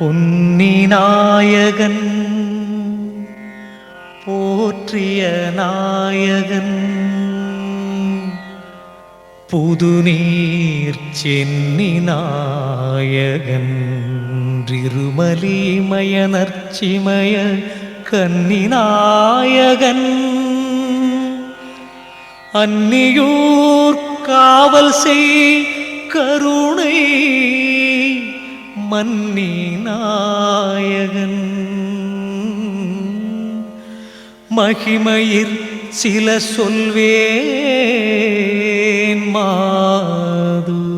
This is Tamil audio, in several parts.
பொன்னிநாயகன் போற்றிய நாயகன் புதுநீர் சென்னி நாயகன் திருமலிமய நற்சிமய கன்னி நாயகன். அந்நியூர் காவல் செய் கருணை மன்னி நாயகன் மகிமையிற் சில சொல்வேன் மாது.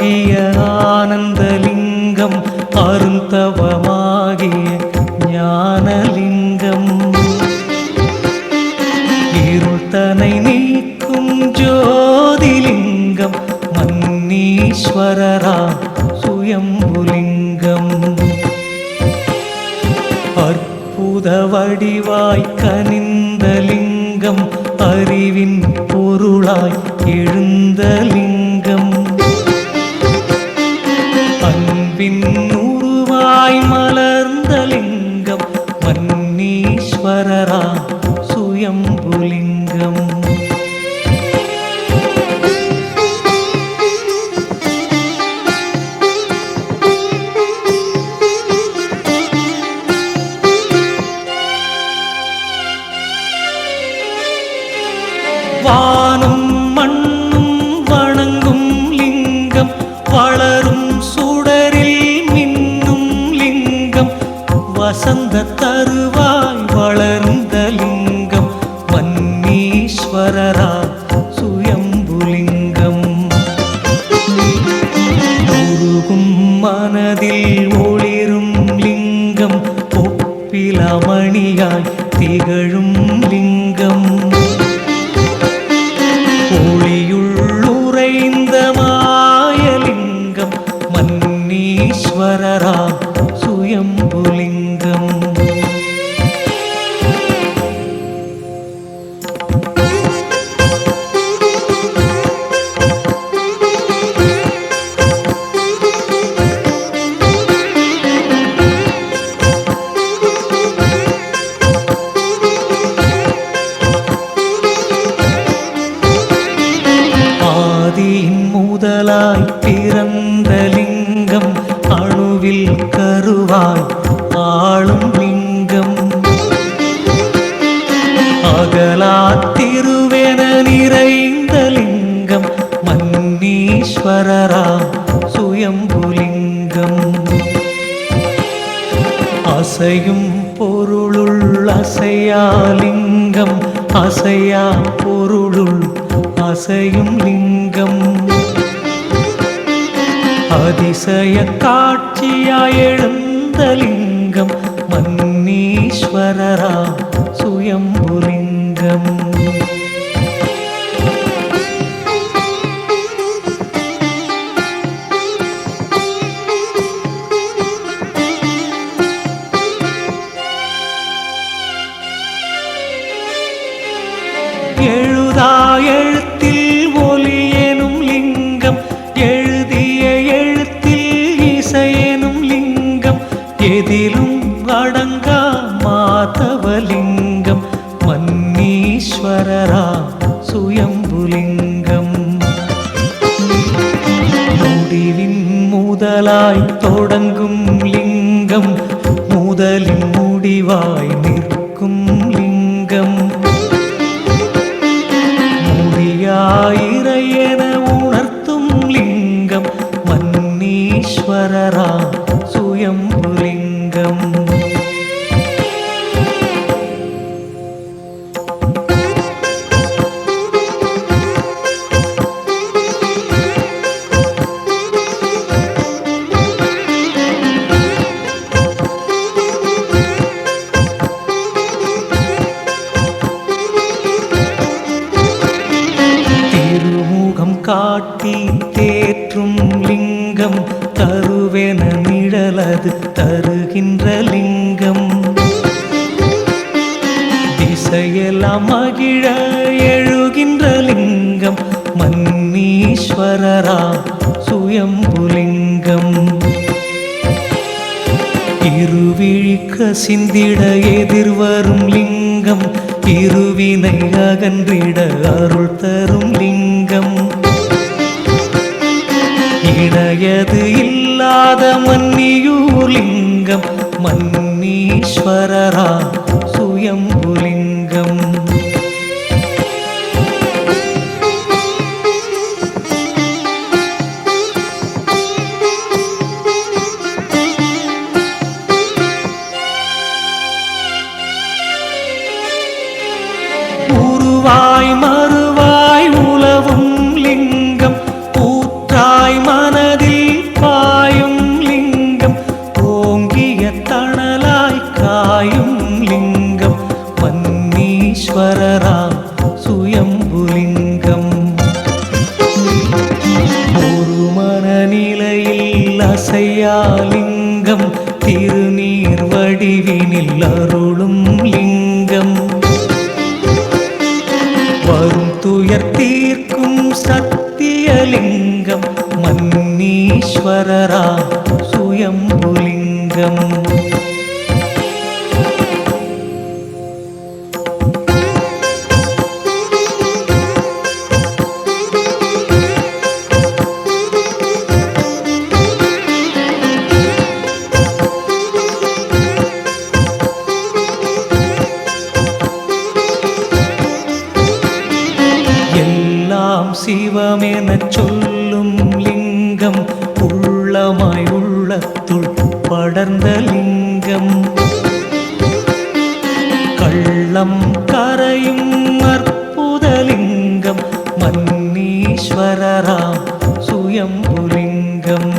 ஆகிய ஆனந்தலிங்கம் அருந்தவமாகிய ஞானலிங்கம். இருள்தனை நீக்கும் ஜோதிலிங்கம் மன்னீஸ்வரரா சுயம்புலிங்கம். அற்புத வடிவாய் கனிந்தலிங்கம் அறிவின் பொருளாய் எழுந்தலிங்கம் மன்னீஸ்வரரா சுயம்புலிங்கம். வானம் மண்ணும் வணங்கும் லிங்கம் வளரும் சுடரில் மின்னும் லிங்கம் வசந்த முதலாய் பிறந்த லிங்கம் அணுவில் கருவாய் ஆளும் லிங்கம். அகலா திருவென நிறைந்த லிங்கம் மன்னீஸ்வரரா சுயம்புலிங்கம் அசையும் பொருளுள் அசையா லிங்கம் அசையா பொருளுள் அசையும் லிங்கம். அதிசய காட்சியாய் எழுந்த லிங்கம் மன்னீஸ்வரரா சுயம்புலிங்கம். தேற்றும் லிங்கம் தருவென நிழலது தருகின்ற லிங்கம். திசையெல்லாம் மகிழ எழுகின்ற லிங்கம். மன்னீஸ்வரரா சுயம்புலிங்கம் இருவிழிக்க சிந்திட எதிர்வரும் லிங்கம். இருவினை அகன்றிட அருள் தரும் லிங்கம். இணையது இல்லாத மன்னியூலிங்கம் மன்னீஸ்வரரா சுயம்புலி எம்புலிங்கம் படர்ந்த லிங்கம். கள்ளம் கரையும் அற்புதலிங்கம் மன்னீஸ்வரராம் சுயம்புலிங்கம்.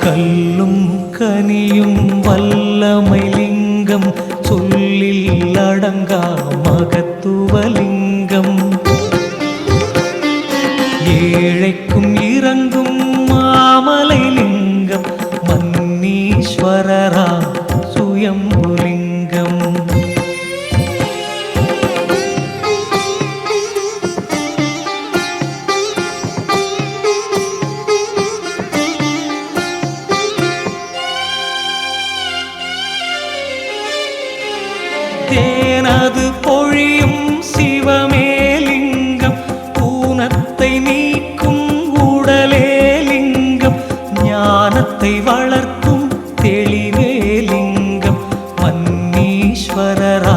கல்லும் கனியும் வல்லமை லிங்கம். சொல்லில் அடங்கா மகத்துவலிங்கம் моем ஈஸ்வரரா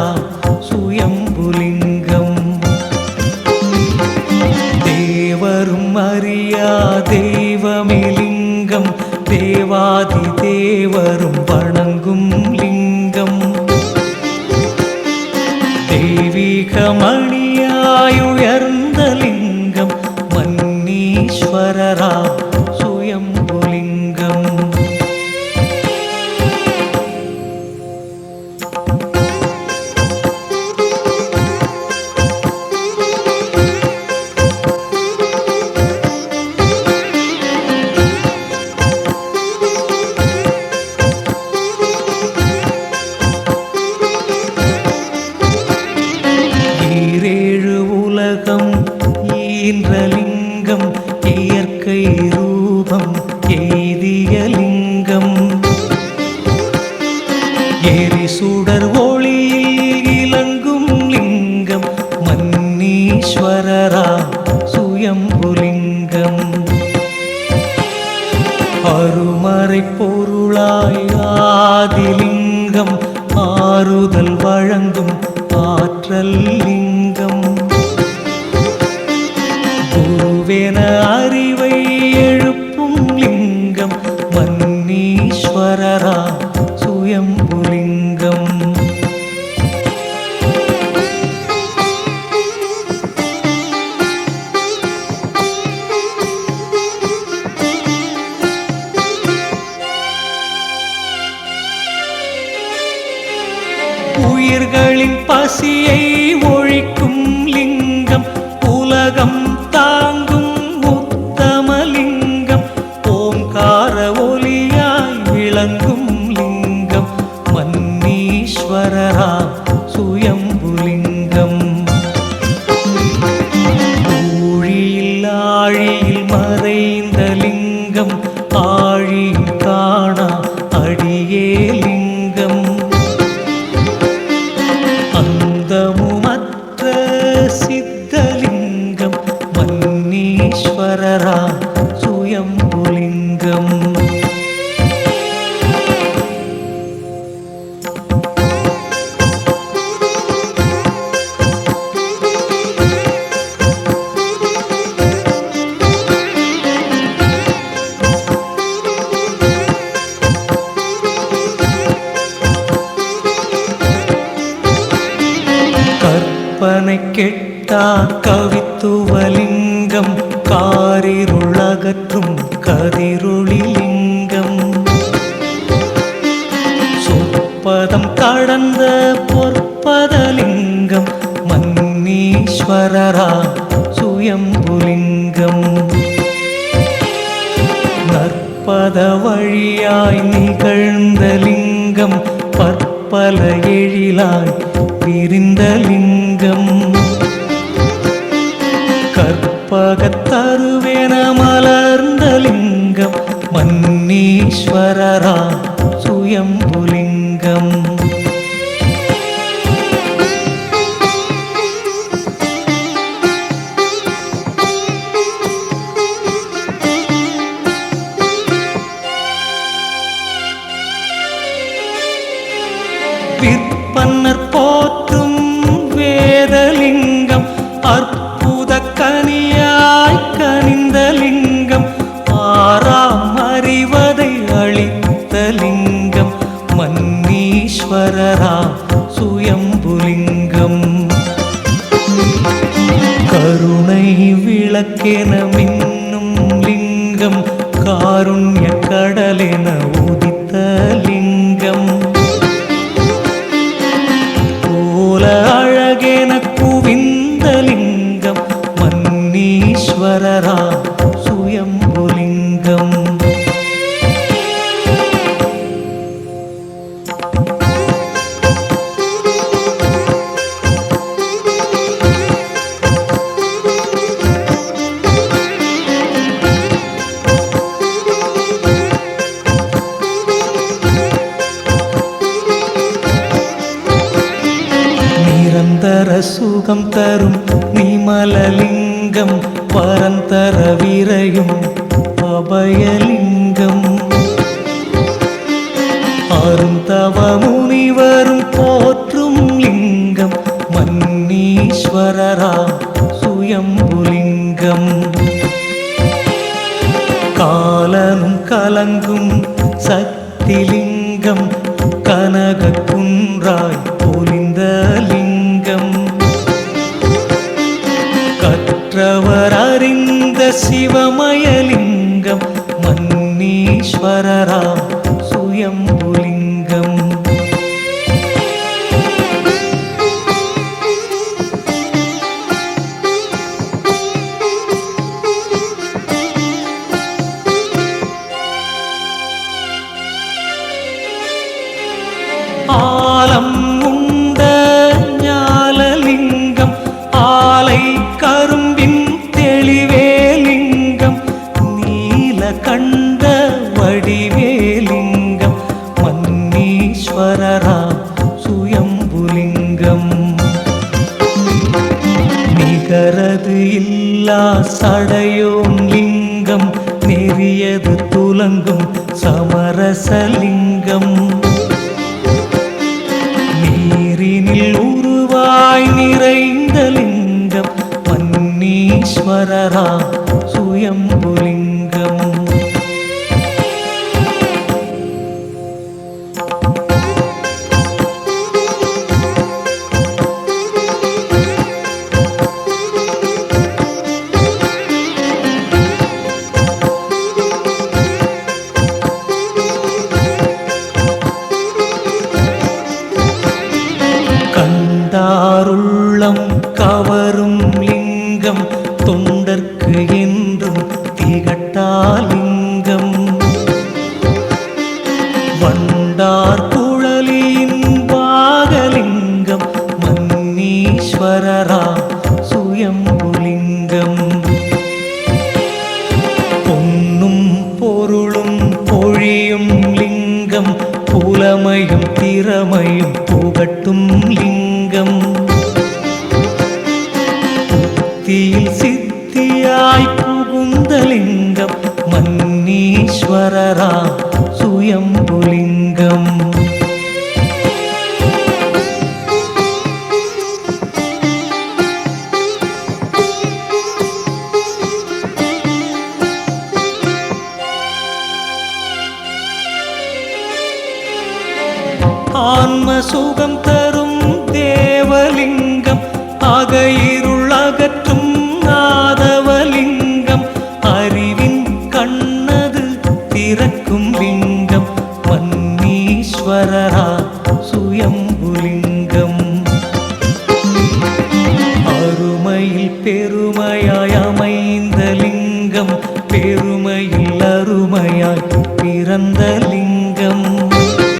சுடர் ஒளி மன்னீஸ்வரரா சுயம்புலிங்கம். நற்பத வழியாய் நிகழ்ந்த லிங்கம் பற்பல எழிலாய் பிரிந்த லிங்கம். கற்பகத்தருவென மலர்ந்த லிங்கம் மன்னீஸ்வரரா சுயம்புலிங்கம் கருணை விளக்கென மின்னும் லிங்கம் காருண்ய கடலென உத சுகம் தரும் நிமலலிங்கம் பரந்தர விரையும் அபயலிங்கம். அருந்தவ முனிவரும் போற்றும் லிங்கம் மன்னீஸ்வரரா சுயம்புலிங்கம். காலனும் கலங்கும் சக்திலிங்கம் கனக சிவமயலிங்கம் நெறியது துலங்கும் சமரசலிங்கம்? நீரினில் உருவாய் நிறைந்த லிங்கம் பன்னீஸ்வரரா சுயம்புலிங்கம். பொழியும் லிங்கம் புலமையும் திறமையும் புகட்டும் லிங்கம். புத்தியில் சித்தியாய் புகுந்த லிங்கம் மன்னீஸ்வரரா சுயம்புலி ஆன்ம சுகம் தரும் தேவலிங்கம் அகையிருள் அகற்றும்